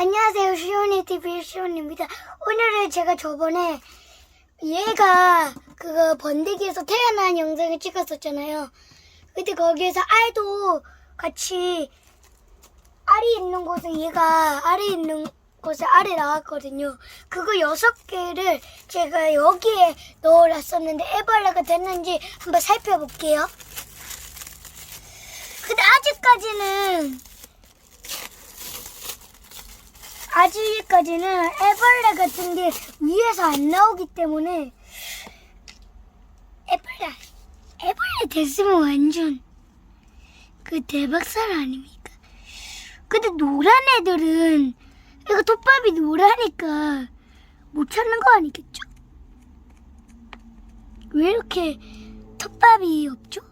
안녕하세요. 시온이 TV 시온입니다. 오늘은 제가 저번에 얘가 그거 번데기에서 태어난 영상을 찍었었잖아요. 그때 거기에서 알도 같이 알이 있는 곳에 얘가 알이 있는 곳에 알이 나왔거든요. 그거 여섯 개를 제가 여기에 넣어놨었는데 애벌레가 됐는지 한번 살펴볼게요. 근데 아직까지는 아직까지는 애벌레 같은 게 위에서 안 나오기 때문에 애벌레 애벌레 됐으면 완전 그 대박살 아닙니까? 근데 노란 애들은 이거 톱밥이 노라니까 못 찾는 거 아니겠죠? 왜 이렇게 톱밥이 없죠?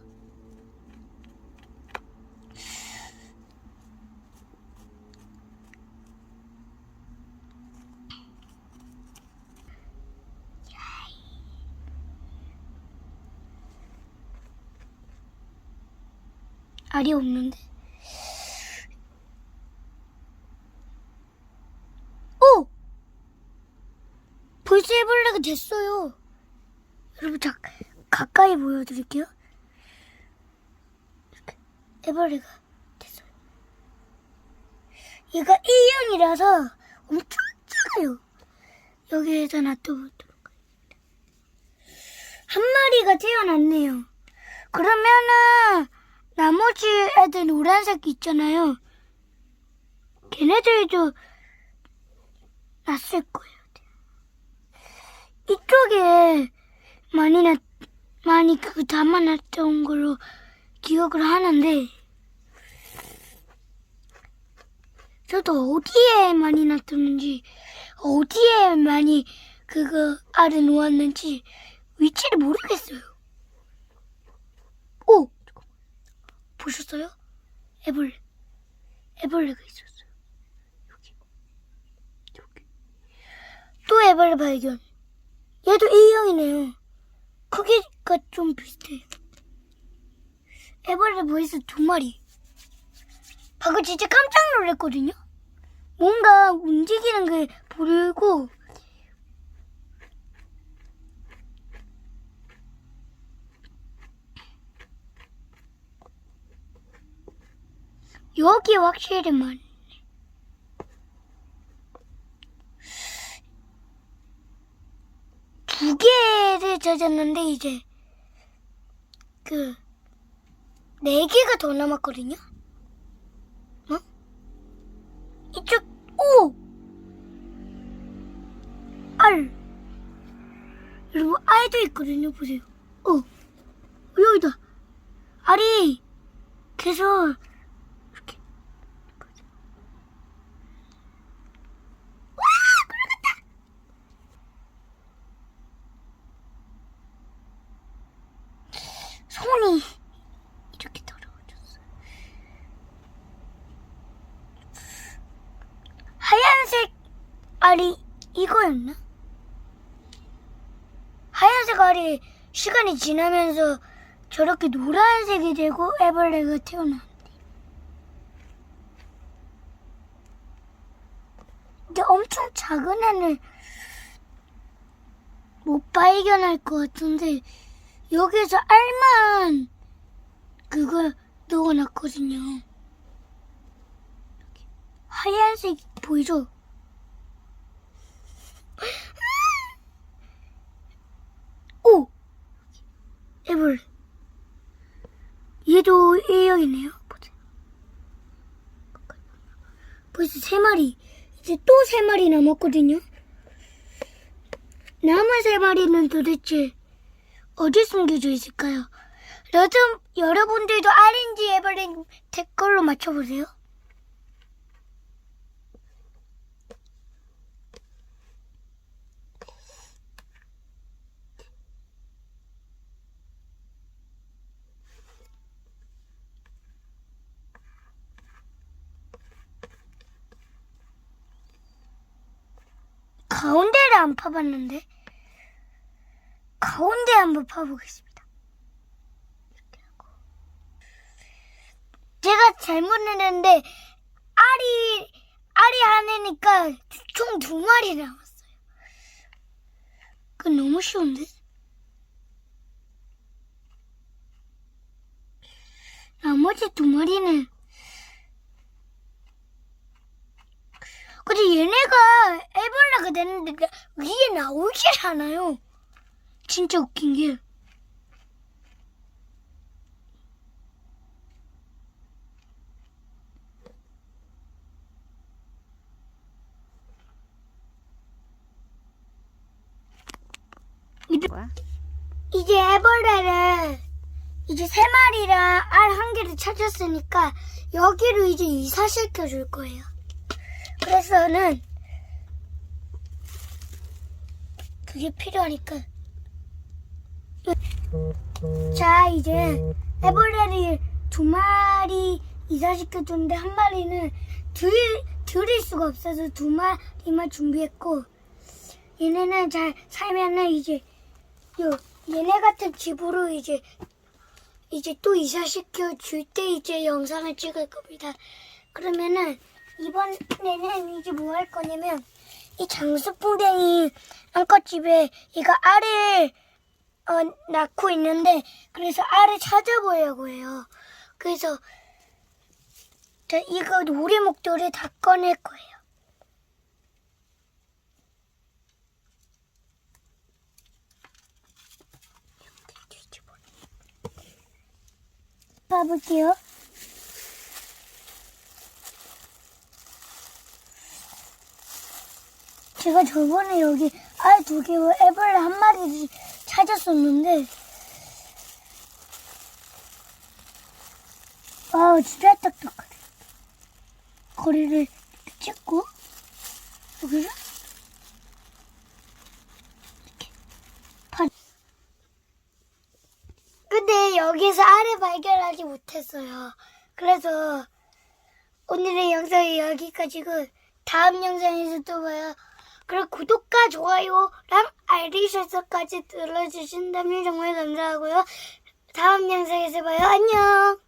알이 없는데. 오! 벌써 애벌레가 됐어요. 여러분, 자, 가까이 보여드릴게요. 이렇게 애벌레가 됐어요. 얘가 A형이라서 엄청 작아요. 여기에다 놔둬보도록 하겠습니다. 한 마리가 태어났네요. 그러면은, 나머지 애들 노란색 있잖아요. 걔네들도 났을 거예요. 이쪽에 많이 났, 많이 그 담아놨던 걸로 기억을 하는데, 저도 어디에 많이 놨었는지, 어디에 많이 그거 알을 놓았는지 위치를 모르겠어요. 오! 보셨어요? 애벌레. 애벌레가 있었어요. 여기. 여기. 또 애벌레 발견. 얘도 A형이네요. 크기가 좀 비슷해요. 애벌레 벌써 두 마리. 방금 진짜 깜짝 놀랐거든요? 뭔가 움직이는 게 보이고, 여기 확실히 많네. 두 개를 찾았는데 이제 그 네 개가 더 남았거든요. 어? 이쪽 오 알. 여러분 알도 있거든요. 보세요. 어 여기다 알이 계속 이렇게 와 걸어갔다. 손이 이렇게 더러워졌어. 하얀색 알이 이거였나? 하얀색 알이 시간이 지나면서 저렇게 노란색이 되고 애벌레가 태어난대. 근데 엄청 작은 애는 못 발견할 것 같은데 여기서 알만 그걸 넣어놨거든요. 하얀색 보이죠? 오! 애벌레. 얘도 A형이네요. 보세요. 벌써 세 마리. 이제 또 세 마리 남았거든요. 남은 세 마리는 도대체 어디 숨겨져 있을까요? 여러분, 여러분들도 알인지 애벌레인 댓글로 맞춰보세요. 가운데를 안 파봤는데 가운데 한번 파보겠습니다. 제가 잘못 했는데 알이 알이 안에는 하니까 총 두 마리 남았어요. 그건 너무 쉬운데? 나머지 두 마리는 얘네가 애벌레가 됐는데 위에 나오질 않아요. 진짜 웃긴 게. 뭐야? 이제 애벌레를 이제 세 마리랑 알 한 개를 찾았으니까 여기로 이제 이사시켜 줄 거예요. 그래서는 그게 필요하니까 자 이제 애벌레를 두 마리 이사시켜 줬는데 한 마리는 들, 들일 수가 없어서 두 마리만 준비했고 얘네는 잘 살면은 이제 요 얘네 같은 집으로 이제 이제 또 이사시켜 줄 때 이제 영상을 찍을 겁니다. 그러면은 이번에는 이제 뭐 할 거냐면 이 장수풍뎅이 안컷집에 이거 알을 어, 낳고 있는데 그래서 알을 찾아보려고 해요. 그래서 자, 이거 우리 목도리 다 꺼낼 거예요. 봐볼게요. 제가 저번에 여기 알 두 개와 애벌레 한 마리를 찾았었는데, 와, 진짜 딱딱하네. 거리를 찍고, 여기를 이렇게 반. 근데 여기서 알을 발견하지 못했어요. 그래서 오늘의 영상이 여기까지고 다음 영상에서 또 봐요. 그리고 구독과 좋아요랑 알림 설정까지 눌러주신다면 정말 감사하고요. 다음 영상에서 봐요. 안녕.